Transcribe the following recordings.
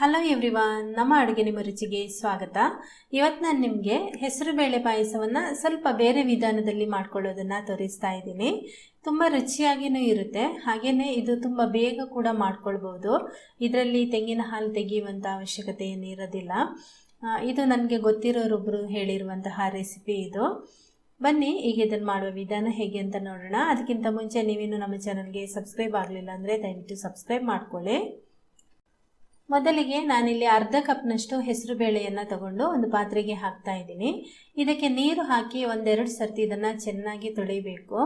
Hello everyone ನಮ್ಮ ಅಡುಗೆ ನಿಮ್ಮ ರುಚಿಗೆ ಸ್ವಾಗತ. ಇವತ್ತು ನಾನು ನಿಮಗೆ ಹೆಸರುಬೇಳೆ ಪಾಯಸವನ್ನು ಸ್ವಲ್ಪ ಬೇರೆ ವಿಧಾನದಲ್ಲಿ ಮಾಡ್ಕೊಳ್ಳೋದನ್ನು ತೋರಿಸ್ತಾ ಇದ್ದೀನಿ. ತುಂಬ ರುಚಿಯಾಗಿಯೂ ಇರುತ್ತೆ ಹಾಗೆಯೇ ಇದು ತುಂಬ ಬೇಗ ಕೂಡ ಮಾಡ್ಕೊಳ್ಬೋದು. ಇದರಲ್ಲಿ ತೆಂಗಿನ ಹಾಲು ತೆಗೆಯುವಂಥ ಅವಶ್ಯಕತೆ ಏನು ಇರೋದಿಲ್ಲ ಇದು ನನಗೆ ಗೊತ್ತಿರೋರೊಬ್ಬರು ಹೇಳಿರುವಂತಹ ರೆಸಿಪಿ ಇದು. ಬನ್ನಿ, ಈಗ ಇದನ್ನು ಮಾಡುವ ವಿಧಾನ ಹೇಗೆ ಅಂತ ನೋಡೋಣ. ಅದಕ್ಕಿಂತ ಮುಂಚೆ ನೀವೇನು ನಮ್ಮ ಚಾನಲ್ಗೆ ಸಬ್ಸ್ಕ್ರೈಬ್ ಆಗಲಿಲ್ಲ ಅಂದರೆ ದಯವಿಟ್ಟು ಸಬ್ಸ್ಕ್ರೈಬ್ ಮಾಡ್ಕೊಳ್ಳಿ. ಮೊದಲಿಗೆ ನಾನಿಲ್ಲಿ ಅರ್ಧ ಕಪ್ನಷ್ಟು ಹೆಸರು ಬೇಳೆಯನ್ನು ತಗೊಂಡು ಒಂದು ಪಾತ್ರೆಗೆ ಹಾಕ್ತಾ ಇದ್ದೀನಿ. ಇದಕ್ಕೆ ನೀರು ಹಾಕಿ ಒಂದೆರಡು ಸರ್ತಿ ಇದನ್ನು ಚೆನ್ನಾಗಿ ತೊಳಿಬೇಕು.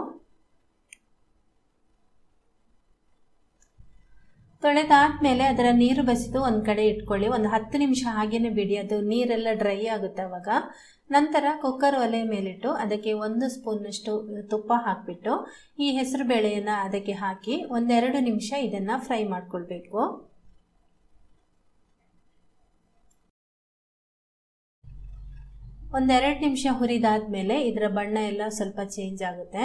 ತೊಳೆದಾದ್ಮೇಲೆ ಅದರ ನೀರು ಬಸಿದು ಒಂದು ಕಡೆ ಇಟ್ಕೊಳ್ಳಿ. ಒಂದು ಹತ್ತು ನಿಮಿಷ ಹಾಗೇನೆ ಬಿಡಿ. ಅದು ನೀರೆಲ್ಲ ಡ್ರೈ ಆಗುತ್ತೆ ಅವಾಗ. ನಂತರ ಕುಕ್ಕರ್ ಒಲೆ ಮೇಲಿಟ್ಟು ಅದಕ್ಕೆ ಒಂದು ಸ್ಪೂನ್ನಷ್ಟು ತುಪ್ಪ ಹಾಕಿಬಿಟ್ಟು ಈ ಹೆಸರು ಬೇಳೆಯನ್ನು ಅದಕ್ಕೆ ಹಾಕಿ ಒಂದೆರಡು ನಿಮಿಷ ಇದನ್ನು ಫ್ರೈ ಮಾಡ್ಕೊಳ್ಬೇಕು. ಒಂದೆರಡು ನಿಮಿಷ ಹುರಿದಾದ್ಮೇಲೆ ಇದರ ಬಣ್ಣ ಎಲ್ಲ ಸ್ವಲ್ಪ ಚೇಂಜ್ ಆಗುತ್ತೆ.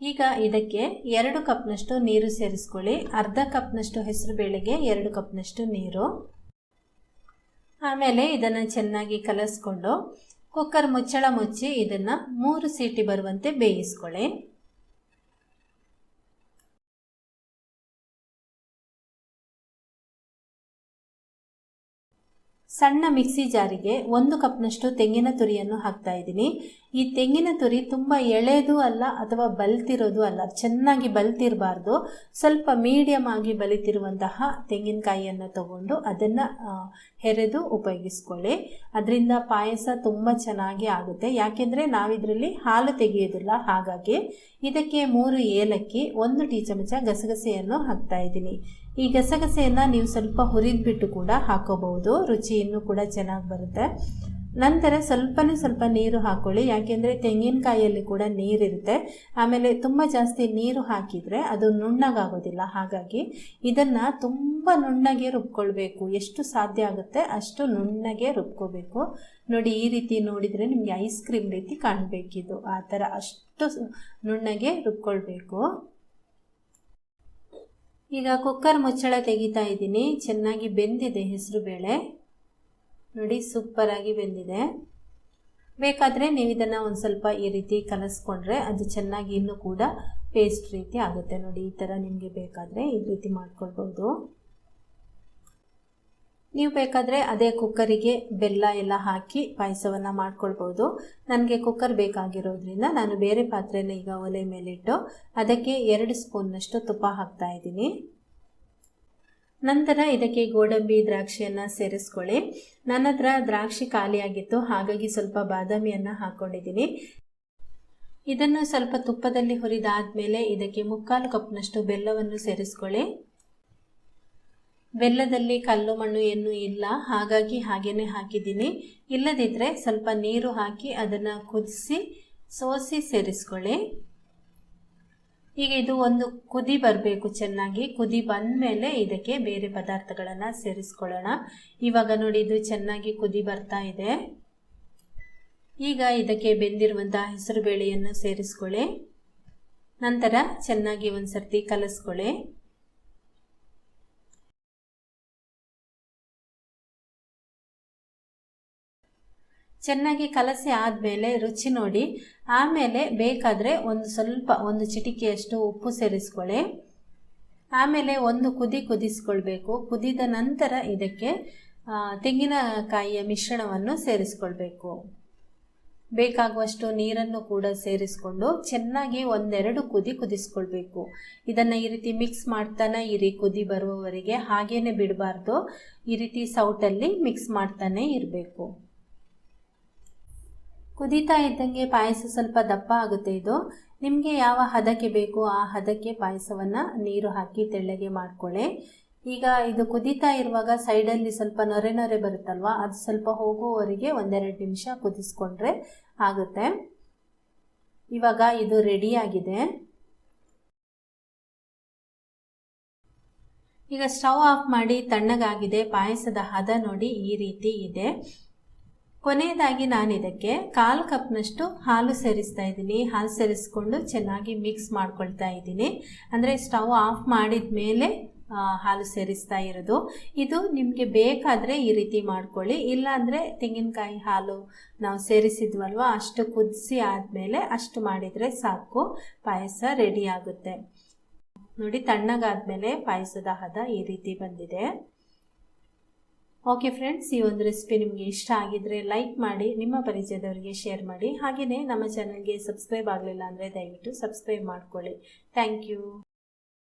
ಈಗ ಇದಕ್ಕೆ ಎರಡು ಕಪ್ನಷ್ಟು ನೀರು ಸೇರಿಸ್ಕೊಳ್ಳಿ. ಅರ್ಧ ಕಪ್ನಷ್ಟು ಹೆಸರು ಬೇಳೆಗೆ, ಎರಡು ಕಪ್ನಷ್ಟು ನೀರು. ಆಮೇಲೆ ಇದನ್ನು ಚೆನ್ನಾಗಿ ಕಲಸ್ಕೊಂಡು ಕುಕ್ಕರ್ ಮುಚ್ಚಳ ಮುಚ್ಚಿ ಇದನ್ನು ಮೂರು ಸೀಟಿ ಬರುವಂತೆ ಬೇಯಿಸ್ಕೊಳ್ಳಿ. ಸಣ್ಣ ಮಿಕ್ಸಿ ಜಾರಿಗೆ ಒಂದು ಕಪ್ನಷ್ಟು ತೆಂಗಿನ ತುರಿಯನ್ನು ಹಾಕ್ತಾ ಇದ್ದೀನಿ. ಈ ತೆಂಗಿನ ತುರಿ ತುಂಬ ಎಳೆದು ಅಲ್ಲ ಅಥವಾ ಬಲ್ತಿರೋದು ಅಲ್ಲ, ಚೆನ್ನಾಗಿ ಬಲ್ತಿರಬಾರ್ದು. ಸ್ವಲ್ಪ ಮೀಡಿಯಮ್ ಆಗಿ ಬಲಿತಿರುವಂತಹ ತೆಂಗಿನಕಾಯಿಯನ್ನು ತಗೊಂಡು ಅದನ್ನು ಹೆರೆದು ಉಪಯೋಗಿಸ್ಕೊಳ್ಳಿ. ಅದರಿಂದ ಪಾಯಸ ತುಂಬ ಚೆನ್ನಾಗಿ ಆಗುತ್ತೆ. ಯಾಕೆಂದರೆ ನಾವಿದರಲ್ಲಿ ಹಾಲು ತೆಗೆಯೋದಿಲ್ಲ. ಹಾಗಾಗಿ ಇದಕ್ಕೆ ಮೂರು ಏಲಕ್ಕಿ, ಒಂದು ಟೀ ಚಮಚ ಗಸಗಸೆಯನ್ನು ಹಾಕ್ತಾ ಇದ್ದೀನಿ. ಈ ಗಸಗಸೆಯನ್ನು ನೀವು ಸ್ವಲ್ಪ ಹುರಿದ್ಬಿಟ್ಟು ಕೂಡ ಹಾಕೋಬಹುದು. ರುಚಿ ಕೂಡ ಚೆನ್ನಾಗಿ ಬರುತ್ತೆ. ನಂತರ ಸ್ವಲ್ಪನೇ ಸ್ವಲ್ಪ ನೀರು ಹಾಕೊಳ್ಳಿ. ಯಾಕೆಂದರೆ ತೆಂಗಿನಕಾಯಿಯಲ್ಲಿ ಕೂಡ ನೀರಿರುತ್ತೆ. ಆಮೇಲೆ ತುಂಬ ಜಾಸ್ತಿ ನೀರು ಹಾಕಿದರೆ ಅದು ನುಣ್ಣಗಾಗೋದಿಲ್ಲ. ಹಾಗಾಗಿ ಇದನ್ನು ತುಂಬ ನುಣ್ಣಗೆ ರುಬ್ಕೊಳ್ಬೇಕು. ಎಷ್ಟು ಸಾಧ್ಯ ಆಗುತ್ತೆ ಅಷ್ಟು ನುಣ್ಣಗೆ ರುಬ್ಕೋಬೇಕು. ನೋಡಿ, ಈ ರೀತಿ ನೋಡಿದರೆ ನಿಮಗೆ ಐಸ್ ಕ್ರೀಮ್ ರೀತಿ ಕಾಣಬೇಕಿದು. ಆ ಥರ ಅಷ್ಟು ನುಣ್ಣಗೆ ರುಬ್ಕೊಳ್ಬೇಕು. ಈಗ ಕುಕ್ಕರ್ ಮುಚ್ಚಳ ತೆಗಿತಾ ಇದ್ದೀನಿ. ಚೆನ್ನಾಗಿ ಬೆಂದಿದೆ ಹೆಸರು ಬೇಳೆ. ನೋಡಿ ಸೂಪರಾಗಿ ಬೆಂದಿದೆ. ಬೇಕಾದರೆ ನೀವು ಇದನ್ನು ಒಂದು ಸ್ವಲ್ಪ ಈ ರೀತಿ ಕಲಸ್ಕೊಂಡ್ರೆ ಅದು ಚೆನ್ನಾಗಿ ಇನ್ನೂ ಕೂಡ ಪೇಸ್ಟ್ ರೀತಿ ಆಗುತ್ತೆ. ನೋಡಿ, ಈ ಥರ ನಿಮಗೆ ಬೇಕಾದರೆ ಈ ರೀತಿ ಮಾಡ್ಕೊಳ್ಬೋದು. ನೀವು ಬೇಕಾದರೆ ಅದೇ ಕುಕ್ಕರಿಗೆ ಬೆಲ್ಲ ಎಲ್ಲ ಹಾಕಿ ಪಾಯಸವನ್ನು ಮಾಡ್ಕೊಳ್ಬೋದು. ನನಗೆ ಕುಕ್ಕರ್ ಬೇಕಾಗಿರೋದ್ರಿಂದ ನಾನು ಬೇರೆ ಪಾತ್ರೆನ ಈಗ ಒಲೆ ಮೇಲಿಟ್ಟು ಅದಕ್ಕೆ ಎರಡು ಸ್ಪೂನ್ನಷ್ಟು ತುಪ್ಪ ಹಾಕ್ತಾ ಇದ್ದೀನಿ. ನಂತರ ಇದಕ್ಕೆ ಗೋಡಂಬಿ ದ್ರಾಕ್ಷಿಯನ್ನು ಸೇರಿಸ್ಕೊಳ್ಳಿ. ನನ್ನ ಹತ್ರ ದ್ರಾಕ್ಷಿ ಖಾಲಿಯಾಗಿತ್ತು ಹಾಗಾಗಿ ಸ್ವಲ್ಪ ಬಾದಾಮಿಯನ್ನು ಹಾಕ್ಕೊಂಡಿದ್ದೀನಿ ಇದನ್ನು ಸ್ವಲ್ಪ ತುಪ್ಪದಲ್ಲಿ ಹುರಿದಾದ ಮೇಲೆ ಇದಕ್ಕೆ ಮುಕ್ಕಾಲು ಕಪ್ನಷ್ಟು ಬೆಲ್ಲವನ್ನು ಸೇರಿಸ್ಕೊಳ್ಳಿ. ಬೆಲ್ಲದಲ್ಲಿ ಕಲ್ಲು, ಮಣ್ಣು ಏನು ಇಲ್ಲ. ಹಾಗಾಗಿ ಹಾಗೇನೆ ಹಾಕಿದ್ದೀನಿ. ಇಲ್ಲದಿದ್ದರೆ ಸ್ವಲ್ಪ ನೀರು ಹಾಕಿ ಅದನ್ನು ಕುದಿಸಿ, ಸೋಸಿ ಸೇರಿಸ್ಕೊಳ್ಳಿ. ಈಗ ಇದು ಒಂದು ಕುದಿ ಬರಬೇಕು ಚೆನ್ನಾಗಿ. ಕುದಿ ಬಂದ ಮೇಲೆ ಇದಕ್ಕೆ ಬೇರೆ ಪದಾರ್ಥಗಳನ್ನು ಸೇರಿಸ್ಕೊಳ್ಳೋಣ. ಇವಾಗ ನೋಡಿ ಇದು ಚೆನ್ನಾಗಿ ಕುದಿ ಬರ್ತಾ ಇದೆ. ಈಗ ಇದಕ್ಕೆ ಬೆಂದಿರುವಂತಹ ಹೆಸರು ಬೇಳೆಯನ್ನು ಸೇರಿಸ್ಕೊಳ್ಳಿ. ನಂತರ ಚೆನ್ನಾಗಿ ಒಂದು ಸರ್ತಿ ಕಲಿಸ್ಕೊಳ್ಳಿ. ಚೆನ್ನಾಗಿ ಕಲಸಿ ಆದಮೇಲೆ ರುಚಿ ನೋಡಿ. ಆಮೇಲೆ ಬೇಕಾದರೆ ಒಂದು ಸ್ವಲ್ಪ ಒಂದು ಚಿಟಿಕೆಯಷ್ಟು ಉಪ್ಪು ಸೇರಿಸ್ಕೊಳ್ಳಿ. ಆಮೇಲೆ ಒಂದು ಕುದಿ ಕುದಿಸ್ಕೊಳ್ಬೇಕು. ಕುದಿದ ನಂತರ ಇದಕ್ಕೆ ತೆಂಗಿನಕಾಯಿಯ ಮಿಶ್ರಣವನ್ನು ಸೇರಿಸ್ಕೊಳ್ಬೇಕು. ಬೇಕಾಗುವಷ್ಟು ನೀರನ್ನು ಕೂಡ ಸೇರಿಸ್ಕೊಂಡು ಚೆನ್ನಾಗಿ ಒಂದೆರಡು ಕುದಿ ಕುದಿಸ್ಕೊಳ್ಬೇಕು. ಇದನ್ನು ಈ ರೀತಿ ಮಿಕ್ಸ್ ಮಾಡ್ತಾನೆ ಇರಿ, ಕುದಿ ಬರುವವರೆಗೆ. ಹಾಗೇನೆ ಬಿಡಬಾರ್ದು. ಈ ರೀತಿ ಸೌಟಲ್ಲಿ ಮಿಕ್ಸ್ ಮಾಡ್ತಾನೆ ಇರಬೇಕು. ಕುದೀತಾ ಇದ್ದಂಗೆ ಪಾಯಸ ಸ್ವಲ್ಪ ದಪ್ಪ ಆಗುತ್ತೆ ಇದು. ನಿಮಗೆ ಯಾವ ಹದಕ್ಕೆ ಬೇಕು ಆ ಹದಕ್ಕೆ ಪಾಯಸವನ್ನು ನೀರು ಹಾಕಿ ತೆಳ್ಳಗೆ ಮಾಡ್ಕೊಳ್ಳಿ. ಈಗ ಇದು ಕುದೀತಾ ಇರುವಾಗ ಸೈಡಲ್ಲಿ ಸ್ವಲ್ಪ ನೊರೆ ನೊರೆ ಬರುತ್ತಲ್ವ, ಅದು ಸ್ವಲ್ಪ ಹೋಗುವವರೆಗೆ ಒಂದೆರಡು ನಿಮಿಷ ಕುದಿಸ್ಕೊಂಡ್ರೆ ಆಗುತ್ತೆ. ಇವಾಗ ಇದು ರೆಡಿಯಾಗಿದೆ ಈಗ ಸ್ಟವ್ ಆಫ್ ಮಾಡಿ ತಣ್ಣಗಾಗಿದೆ. ಪಾಯಸದ ಹದ ನೋಡಿ ಈ ರೀತಿ ಇದೆ. ಕೊನೆಯದಾಗಿ ನಾನು ಇದಕ್ಕೆ ಕಾಲು ಕಪ್ನಷ್ಟು ಹಾಲು ಸೇರಿಸ್ತಾ ಇದ್ದೀನಿ. ಹಾಲು ಸೇರಿಸ್ಕೊಂಡು ಚೆನ್ನಾಗಿ ಮಿಕ್ಸ್ ಮಾಡ್ಕೊಳ್ತಾ ಇದ್ದೀನಿ. ಅಂದರೆ ಸ್ಟವ್ ಆಫ್ ಮಾಡಿದ ಮೇಲೆ ಹಾಲು ಸೇರಿಸ್ತಾ ಇರೋದು. ಇದು ನಿಮಗೆ ಬೇಕಾದರೆ ಈ ರೀತಿ ಮಾಡ್ಕೊಳ್ಳಿ. ಇಲ್ಲಾಂದರೆ ತೆಂಗಿನಕಾಯಿ ಹಾಲು ನಾವು ಸೇರಿಸಿದ್ವಲ್ವ, ಅಷ್ಟು ಕುದಿಸಿ ಆದಮೇಲೆ ಅಷ್ಟು ಮಾಡಿದರೆ ಸಾಕು. ಪಾಯಸ ರೆಡಿ ಆಗುತ್ತೆ. ನೋಡಿ, ತಣ್ಣಗಾದ್ಮೇಲೆ ಪಾಯಸದ ಹದ ಈ ರೀತಿ ಬಂದಿದೆ. ಓಕೆ ಫ್ರೆಂಡ್ಸ್ ಈ ಒಂದು ರೆಸಿಪಿ ನಿಮಗೆ ಇಷ್ಟ ಆಗಿದ್ರೆ ಲೈಕ್ ಮಾಡಿ, ನಿಮ್ಮ ಪರಿಚಯದವರಿಗೆ ಶೇರ್ ಮಾಡಿ. ಹಾಗೆಯೇ ನಮ್ಮ ಚಾನಲ್ಗೆ ಸಬ್ಸ್ಕ್ರೈಬ್ ಆಗಲಿಲ್ಲ ಅಂದರೆ ದಯವಿಟ್ಟು ಸಬ್ಸ್ಕ್ರೈಬ್ ಮಾಡ್ಕೊಳ್ಳಿ. Thank you